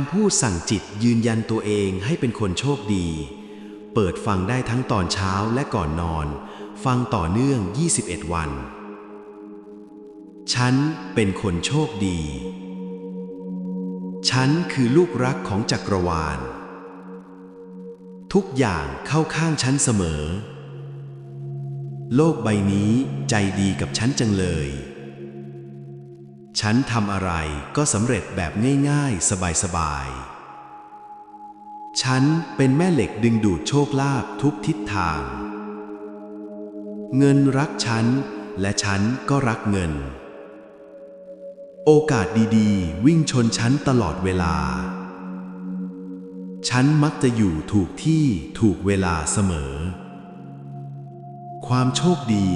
ำพูดสั่งจิตยืนยันตัวเองให้เป็นคนโชคดี เปิดฟังได้ทั้งตอนเช้าและก่อนนอน ฟังต่อเนื่อง 21 วัน ฉันเป็นคนโชคดี ฉันคือลูกรักของจักรวาล ทุกอย่างเข้าข้างฉันเสมอ โลกใบนี้ใจดีกับฉันจังเลย ฉันทำอะไรก็สำเร็จแบบง่ายๆ สบายๆ ฉันเป็นแม่เหล็กดึงดูดโชคลาภทุกทิศทาง เงินรักฉัน และฉันก็รักเงิน โอกาสดีๆ วิ่งชนฉันตลอดเวลา ฉันมักจะอยู่ถูกที่ถูกเวลาเสมอ ความโชคดี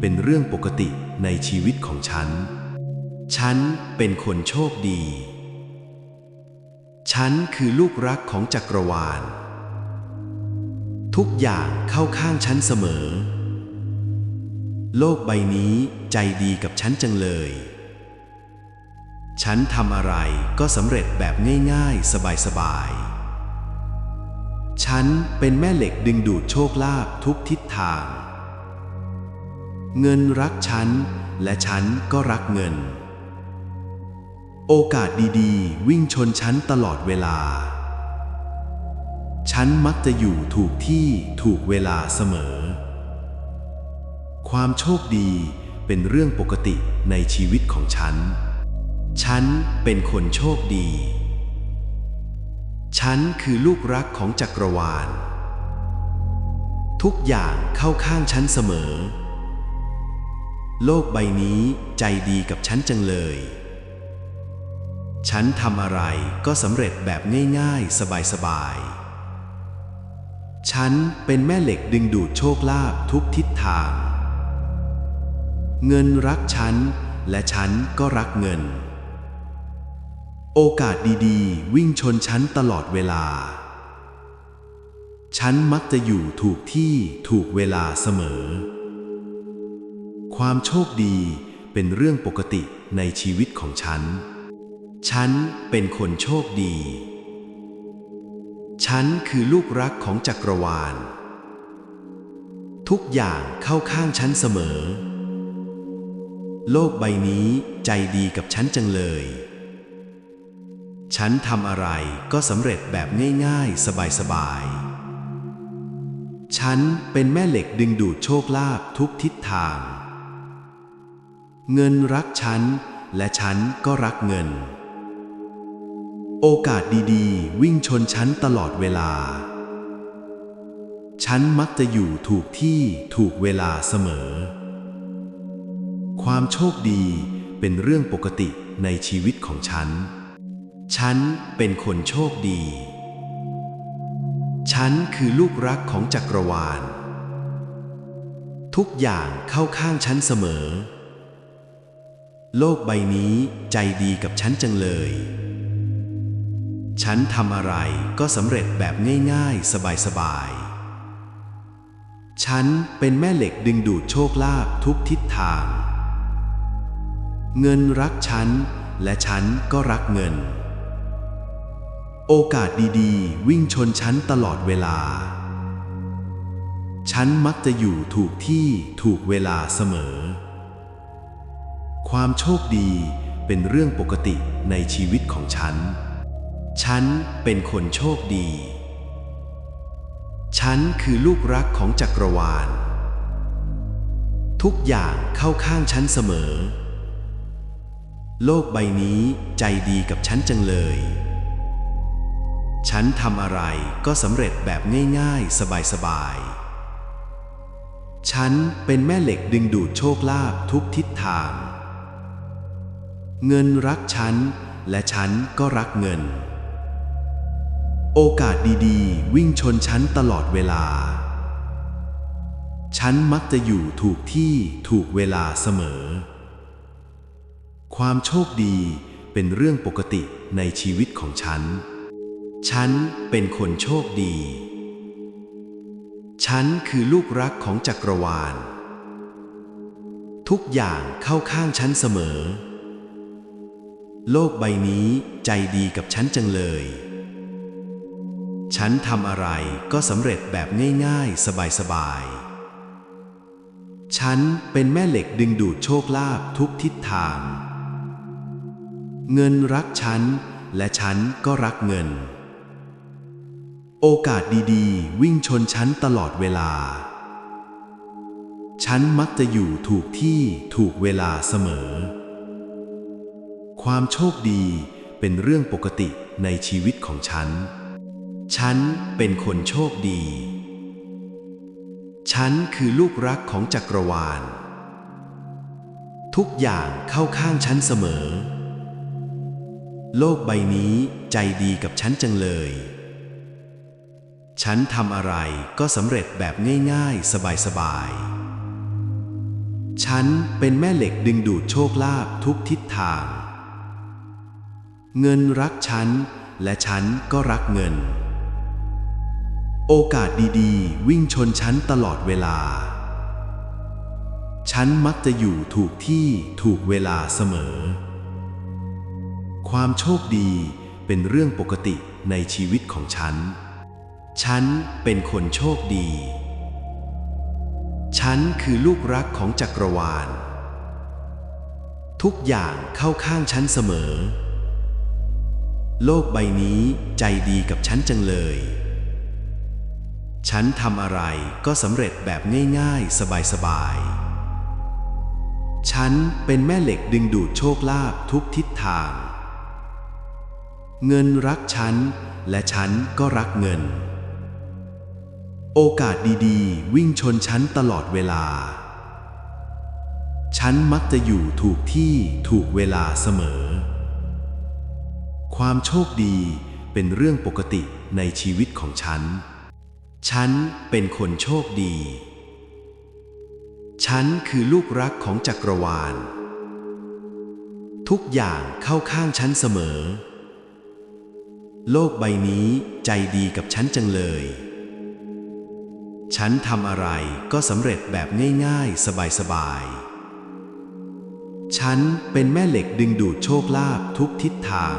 เป็นเรื่องปกติในชีวิตของฉัน ฉันเป็นคนโชคดี ฉันคือลูกรักของจักรวาล ทุกอย่างเข้าข้างฉันเสมอ โลกใบนี้ใจดีกับฉันจังเลย ฉันทำอะไรก็สำเร็จแบบง่ายๆ สบายๆ ฉันเป็นแม่เหล็กดึงดูดโชคลาภทุกทิศทาง เงินรักฉันและฉันก็รักเงิน โอกาสดีๆ วิ่งชนฉันตลอดเวลา ฉันมักจะอยู่ถูกที่ถูกเวลาเสมอ ความโชคดีเป็นเรื่องปกติในชีวิตของฉัน ฉันเป็นคนโชคดี ฉันคือลูกรักของจักรวาล ทุกอย่างเข้าข้างฉันเสมอ โลกใบนี้ใจดีกับฉันจังเลย ฉันทำอะไรก็สำเร็จแบบง่ายๆ สบายๆ ฉันเป็นแม่เหล็กดึงดูดโชคลาภทุกทิศทาง เงินรักฉัน และฉันก็รักเงิน โอกาสดีๆ วิ่งชนฉันตลอดเวลา ฉันมักจะอยู่ถูกที่ถูกเวลาเสมอ ความโชคดีเป็นเรื่องปกติในชีวิตของฉัน ฉันเป็นคนโชคดี ฉันคือลูกรักของจักรวาล ทุกอย่างเข้าข้างฉันเสมอ โลกใบนี้ใจดีกับฉันจังเลย ฉันทำอะไรก็สำเร็จแบบง่ายๆ สบายๆ ฉันเป็นแม่เหล็กดึงดูดโชคลาภทุกทิศทาง เงินรักฉันและฉันก็รักเงิน โอกาสดีๆ วิ่งชนฉันตลอดเวลา ฉันมักจะอยู่ถูกที่ถูกเวลาเสมอ ความโชคดีเป็นเรื่องปกติในชีวิตของฉัน ฉันเป็นคนโชคดี ฉันคือลูกรักของจักรวาล ทุกอย่างเข้าข้างฉันเสมอ โลกใบนี้ใจดีกับฉันจังเลย ฉันทำอะไรก็สำเร็จแบบง่ายๆ สบายๆ ฉันเป็นแม่เหล็กดึงดูดโชคลาภทุกทิศทาง เงินรักฉัน และฉันก็รักเงิน โอกาสดีๆ วิ่งชนฉันตลอดเวลา ฉันมักจะอยู่ถูกที่ถูกเวลาเสมอ ความโชคดีเป็นเรื่องปกติในชีวิตของฉัน ฉันเป็นคนโชคดี ฉันคือลูกรักของจักรวาล ทุกอย่างเข้าข้างฉันเสมอ โลกใบนี้ใจดีกับฉันจังเลย ฉันทำอะไรก็สำเร็จแบบง่ายๆ สบายๆ ฉันเป็นแม่เหล็กดึงดูดโชคลาภทุกทิศทาง เงินรักฉันและฉันก็รักเงิน โอกาสดีๆ วิ่งชนฉันตลอดเวลา ฉันมักจะอยู่ถูกที่ถูกเวลาเสมอ ความโชคดีเป็นเรื่องปกติในชีวิตของฉัน ฉันเป็นคนโชคดี ฉันคือลูกรักของจักรวาล ทุกอย่างเข้าข้างฉันเสมอ โลกใบนี้ใจดีกับฉันจังเลย ฉันทำอะไรก็สำเร็จแบบง่ายๆ สบายๆ ฉันเป็นแม่เหล็กดึงดูดโชคลาภทุกทิศทาง เงินรักฉัน และฉันก็รักเงิน โอกาสดีๆ วิ่งชนฉันตลอดเวลา ฉันมักจะอยู่ถูกที่ถูกเวลาเสมอ ความโชคดีเป็นเรื่องปกติในชีวิตของฉัน ฉันเป็นคนโชคดี ฉันคือลูกรักของจักรวาล ทุกอย่างเข้าข้างฉันเสมอ โลกใบนี้ใจดีกับฉันจังเลย ฉันทำอะไรก็สำเร็จแบบง่ายๆ สบายๆ ฉันเป็นแม่เหล็กดึงดูดโชคลาภทุกทิศทาง เงินรักฉันและฉันก็รักเงิน โอกาสดีๆ วิ่งชนฉันตลอดเวลา ฉันมักจะอยู่ถูกที่ถูกเวลาเสมอ ความโชคดีเป็นเรื่องปกติในชีวิตของฉัน ฉันเป็นคนโชคดี ฉันคือลูกรักของจักรวาล ทุกอย่างเข้าข้างฉันเสมอ โลกใบนี้ใจดีกับฉันจังเลย ฉันทำอะไรก็สำเร็จแบบง่ายๆ สบายๆ ฉันเป็นแม่เหล็กดึงดูดโชคลาภทุกทิศทาง เงินรักฉัน และฉันก็รักเงิน โอกาสดีๆ วิ่งชนฉันตลอดเวลา ฉันมักจะอยู่ถูกที่ถูกเวลาเสมอ ความโชคดีเป็นเรื่องปกติในชีวิตของฉัน ฉันเป็นคนโชคดี ฉันคือลูกรักของจักรวาล ทุกอย่างเข้าข้างฉันเสมอ โลกใบนี้ใจดีกับฉันจังเลย ฉันทำอะไรก็สำเร็จแบบง่ายๆ สบายๆ ฉันเป็นแม่เหล็กดึงดูดโชคลาภทุกทิศทาง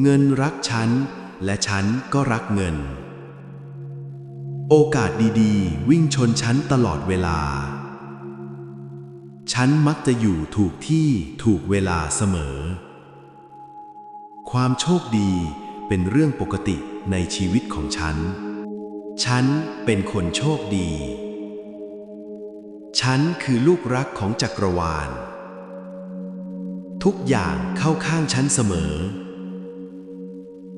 เงินรักฉันและฉันก็รักเงิน โอกาสดีๆ วิ่งชนฉันตลอดเวลา ฉันมักจะอยู่ถูกที่ถูกเวลาเสมอ ความโชคดีเป็นเรื่องปกติในชีวิตของฉัน ฉันเป็นคนโชคดี ฉันคือลูกรักของจักรวาล ทุกอย่างเข้าข้างฉันเสมอ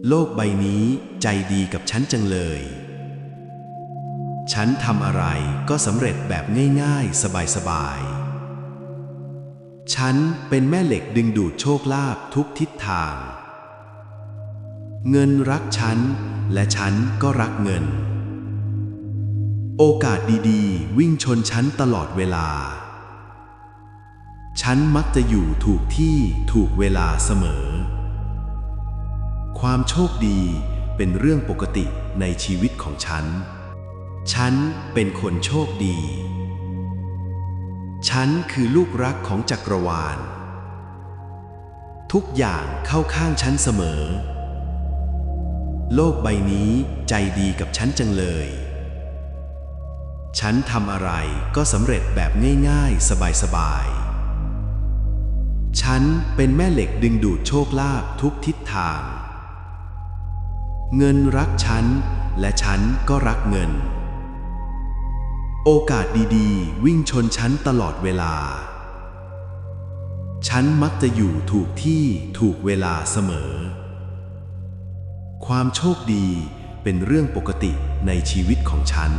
โลกใบนี้ใจดีกับฉันจังเลย ฉันทำอะไรก็สำเร็จแบบง่ายๆ สบายๆ ฉันเป็นแม่เหล็กดึงดูดโชคลาภทุกทิศทาง เงินรักฉัน และฉันก็รักเงิน โอกาสดีๆ วิ่งชนฉันตลอดเวลา ฉันมักจะอยู่ถูกที่ถูกเวลาเสมอ ความโชคดีเป็นเรื่องปกติในชีวิตของฉัน ฉันเป็นคนโชคดี ฉันคือลูกรักของจักรวาล ทุกอย่างเข้าข้างฉันเสมอ โลกใบนี้ใจดีกับฉันจังเลย ฉันทำอะไรก็สำเร็จแบบง่ายๆ สบายๆ ฉันเป็นแม่เหล็กดึงดูดโชคลาภทุกทิศทาง เงินรักฉันและฉันก็รักเงิน โอกาสดีๆ วิ่งชนฉันตลอดเวลา ฉันมักจะอยู่ถูกที่ถูกเวลาเสมอ ความโชคดีเป็นเรื่องปกติในชีวิตของฉัน